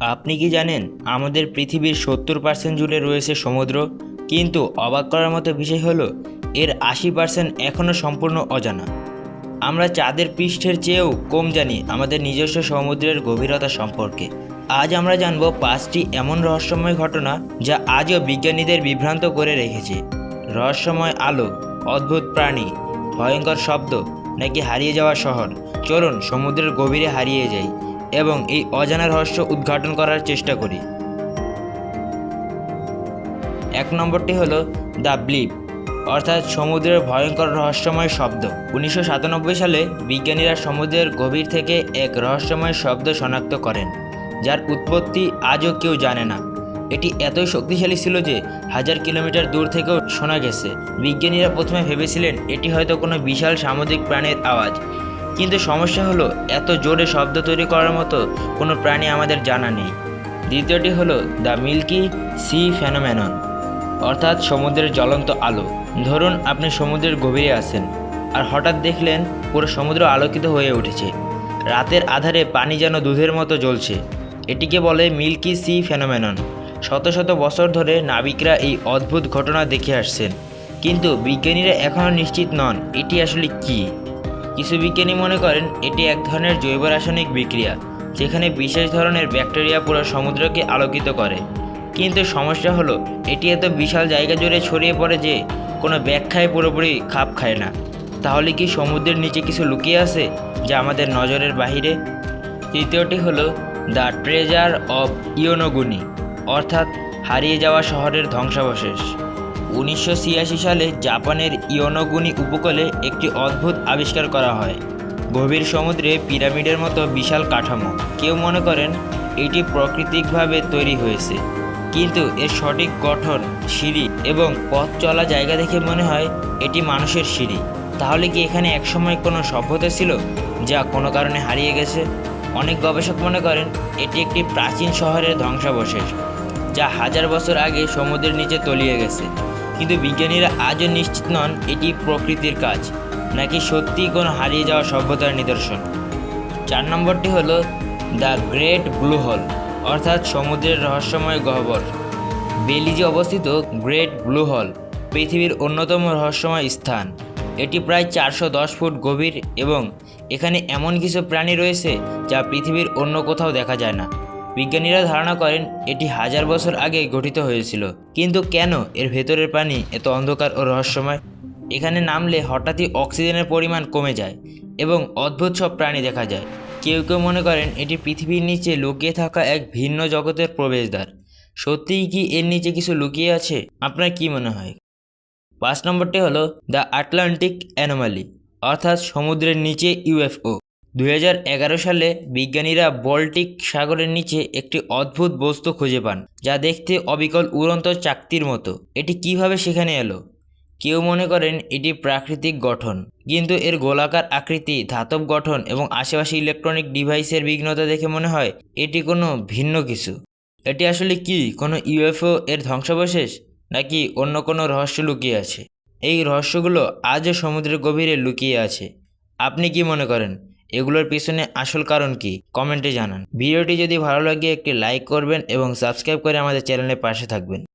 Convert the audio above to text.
আপনি কি জানেন, আমাদের পৃথিবীর সত্তর পার্সেন্ট জুড়ে রয়েছে সমুদ্র, কিন্তু অবাক করার মতো বিষয় হলো, এর আশি পার্সেন্ট এখনও সম্পূর্ণ অজানা। আমরা চাঁদের পৃষ্ঠের চেয়েও কম জানি আমাদের নিজস্ব সমুদ্রের গভীরতা সম্পর্কে। আজ আমরা জানব পাঁচটি এমন রহস্যময় ঘটনা যা আজও বিজ্ঞানীদের বিভ্রান্ত করে রেখেছে। রহস্যময় আলো, অদ্ভুত প্রাণী, ভয়ঙ্কর শব্দ, নাকি হারিয়ে যাওয়া শহর। চলুন সমুদ্রের গভীরে হারিয়ে যাই। এবং এই অজানা রহস্য উদ্ঘাটন করার চেষ্টা করি। এক নম্বরটি হলো দ্য ব্লিপ, অর্থাৎ সমুদ্রের ভয়ঙ্কর রহস্যময় শব্দ। উনিশশো সাতানব্বই সালে বিজ্ঞানীরা সমুদ্রের গভীর থেকে এক রহস্যময় শব্দ শনাক্ত করেন, যার উৎপত্তি আজও কেউ জানে না। এটি এতই শক্তিশালী ছিল যে হাজার কিলোমিটার দূর থেকেও শোনা গেছে। বিজ্ঞানীরা প্রথমে ভেবেছিলেন এটি হয়তো কোনো বিশাল সামুদ্রিক প্রাণীর আওয়াজ। কিন্তু সমস্যা হলো, এত জোরে শব্দ তৈরি করার মতো কোনো প্রাণী আমাদের জানা নেই। দ্বিতীয়টি হলো দ্য মিল্কি সি ফ্যানোমেনন অর্থাৎ সমুদ্রের জ্বলন্ত আলো। ধরুন আপনি সমুদ্রের গভীরে আছেন, আর হঠাৎ দেখলেন পুরো সমুদ্র আলোকিত হয়ে উঠেছে। রাতের আধারে পানি যেন দুধের মতো জ্বলছে। এটিকে বলে মিল্কি সি ফেনোমেনন শত শত বছর ধরে নাবিকরা এই অদ্ভুত ঘটনা দেখে আসছেন। কিন্তু বিজ্ঞানীরা এখনও নিশ্চিত নন এটি আসলে কী। কিছু বিজ্ঞানী মনে করেন, এটি এক ধরনের জৈব রাসায়নিক বিক্রিয়া, যেখানে বিশেষ ধরনের ব্যাকটেরিয়া পুরো সমুদ্রকে আলোকিত করে। কিন্তু সমস্যা হলো, এটি এত বিশাল জায়গা জুড়ে ছড়িয়ে পড়ে যে কোনো ব্যাখ্যায় পুরোপুরি খাপ খায় না। তাহলে কি সমুদ্রের নিচে কিছু লুকিয়ে আছে, যা আমাদের নজরের বাহিরে? তৃতীয়টি হলো, দ্য ট্রেজার অব ইয়োনোগুনি অর্থাৎ হারিয়ে যাওয়া শহরের ধ্বংসাবশেষ। উনিশশো ছিয়াশি সালে জাপানের ইয়োনোগুনি উপকূলে একটি অদ্ভুত আবিষ্কার করা হয়। গভীর সমুদ্রে পিরামিডের মতো বিশাল কাঠামো। কেউ মনে করেন এটি প্রাকৃতিকভাবে তৈরি হয়েছে। কিন্তু এর সঠিক গঠন, সিঁড়ি এবং পথ চলা জায়গা দেখে মনে হয় এটি মানুষের সিঁড়ি। তাহলে কি এখানে একসময় কোনো সভ্যতা ছিল যা কোনো কারণে হারিয়ে গেছে? অনেক গবেষক মনে করেন এটি একটি প্রাচীন শহরের ধ্বংসাবশেষ, যা হাজার বছর আগে সমুদ্রের নিচে তলিয়ে গেছে। কিন্তু বিজ্ঞানীরা আজও নিশ্চিত নন এটি প্রকৃতির কাজ, নাকি সত্যিই কোনো হারিয়ে যাওয়া সভ্যতার নিদর্শন। চার নম্বরটি হলো দ্য গ্রেট ব্লু হোল, অর্থাৎ সমুদ্রের রহস্যময় গহ্বর। বেলিজে অবস্থিত, গ্রেট ব্লু হোল, পৃথিবীর অন্যতম রহস্যময় স্থান। এটি প্রায় চারশো দশ ফুট গভীর এবং এখানে এমন কিছু প্রাণী রয়েছে যা পৃথিবীর অন্য কোথাও দেখা যায় না। বিজ্ঞানীরা ধারণা করেন এটি হাজার বছর আগে গঠিত হয়েছিল। কিন্তু কেন এর ভেতরের পানি এত অন্ধকার ও রহস্যময়? এখানে নামলে হঠাৎই অক্সিজেনের পরিমাণ কমে যায় এবং অদ্ভুত সব প্রাণী দেখা যায়। কেউ কেউ মনে করেন এটি পৃথিবীর নিচে লুকিয়ে থাকা এক ভিন্ন জগতের প্রবেশদ্বার। সত্যিই কি এর নিচে কিছু লুকিয়ে আছে? আপনার কি মনে হয়? পাঁচ নম্বরটি হলো দ্য আটলান্টিক অ্যানোমালি, অর্থাৎ সমুদ্রের নিচে ইউএফও। দুই হাজার এগারো সালে বিজ্ঞানীরা বল্টিক সাগরের নিচে একটি অদ্ভুত বস্তু খুঁজে পান, যা দেখতে অবিকল উড়ন্ত চাকতির মতো। এটি কীভাবে সেখানে এলো? কেউ মনে করেন এটি প্রাকৃতিক গঠন, কিন্তু এর গোলাকার আকৃতি, ধাতব গঠন এবং আশেপাশে ইলেকট্রনিক ডিভাইসের বিঘ্নতা দেখে মনে হয় এটি কোনো ভিন্ন কিছু। এটি আসলে কি, কোনো ইউএফও এর ধ্বংসাবশেষ, নাকি অন্য কোনো রহস্য লুকিয়ে আছে? এই রহস্যগুলো আজও সমুদ্রের গভীরে লুকিয়ে আছে। আপনি কি মনে করেন এগুলোর পিছনে আসল কারণ কি? কমেন্টে জানান। ভিডিওটি যদি ভালো লাগে, একটি লাইক করবেন এবং সাবস্ক্রাইব করে আমাদের চ্যানেলের পাশে থাকবেন।